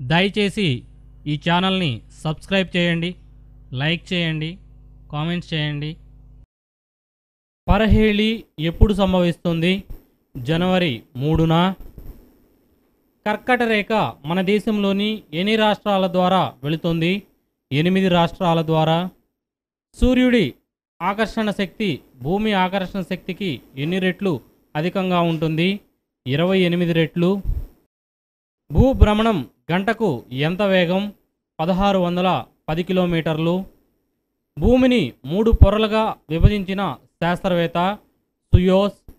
దయచేసి ఈ ఛానల్ని సబ్స్క్రైబ్ చేయండి లైక్ చేయండి కామెంట్స్ చేయండి. పరహేళి ఎప్పుడు సంభవిస్తుంది? జనవరి మూడున. కర్కట రేఖ మన దేశంలోని ఎన్ని రాష్ట్రాల ద్వారా వెళుతుంది? ఎనిమిది రాష్ట్రాల ద్వారా. సూర్యుడి ఆకర్షణ శక్తి భూమి ఆకర్షణ శక్తికి ఎన్ని రెట్లు అధికంగా ఉంటుంది? ఇరవై ఎనిమిది రెట్లు. భూభ్రమణం గంటకు ఎంత వేగం? పదహారు వందల పది కిలోమీటర్లు. భూమిని మూడు పొరలుగా విభజించిన శాస్త్రవేత్త సుయోస్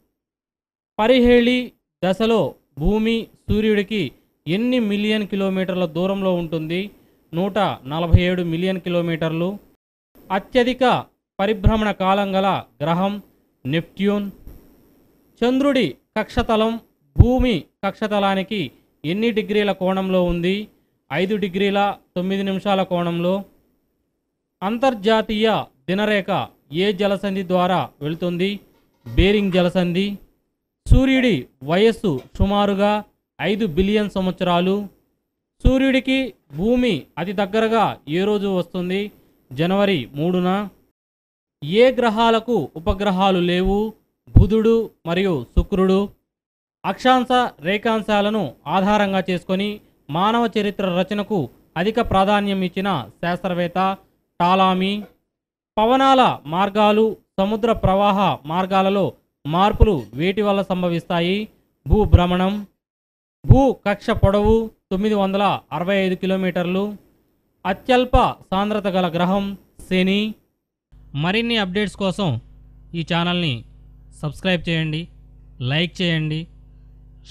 పరిహేళి దశలో భూమి సూర్యుడికి ఎన్ని మిలియన్ కిలోమీటర్ల దూరంలో ఉంటుంది? నూట నలభై ఏడు మిలియన్ కిలోమీటర్లు. అత్యధిక పరిభ్రమణ కాలం గల గ్రహం నెప్ట్యూన్. చంద్రుడి కక్షతలం భూమి కక్షతలానికి ఎన్ని డిగ్రీల కోణంలో ఉంది? ఐదు డిగ్రీల తొమ్మిది నిమిషాల కోణంలో. అంతర్జాతీయ దినరేఖ ఏ జలసంధి ద్వారా వెళుతుంది? బేరింగ్ జలసంధి. సూర్యుడి వయస్సు సుమారుగా ఐదు బిలియన్ సంవత్సరాలు. సూర్యుడికి భూమి అతి దగ్గరగా ఏ రోజు వస్తుంది? జనవరి మూడున. ఏ గ్రహాలకు ఉపగ్రహాలు లేవు? బుధుడు మరియు శుక్రుడు. అక్షాంశ రేఖాంశాలను ఆధారంగా చేసుకొని మానవ చరిత్ర రచనకు అధిక ప్రాధాన్యం ఇచ్చిన శాస్త్రవేత్త టాలామీ పవనాల మార్గాలు సముద్ర ప్రవాహ మార్గాలలో మార్పులు వేటి వల్ల సంభవిస్తాయి? భూభ్రమణం భూ కక్ష పొడవు తొమ్మిది వందల అరవై ఐదు కిలోమీటర్లు అత్యల్ప సాంద్రత గల గ్రహం శని. మరిన్ని అప్డేట్స్ కోసం ఈ ఛానల్ని సబ్స్క్రైబ్ చేయండి లైక్ చేయండి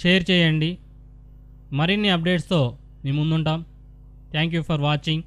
షేర్ చేయండి. మరిన్ని అప్డేట్స్తో మీ ముందుంటాం. Thank you for watching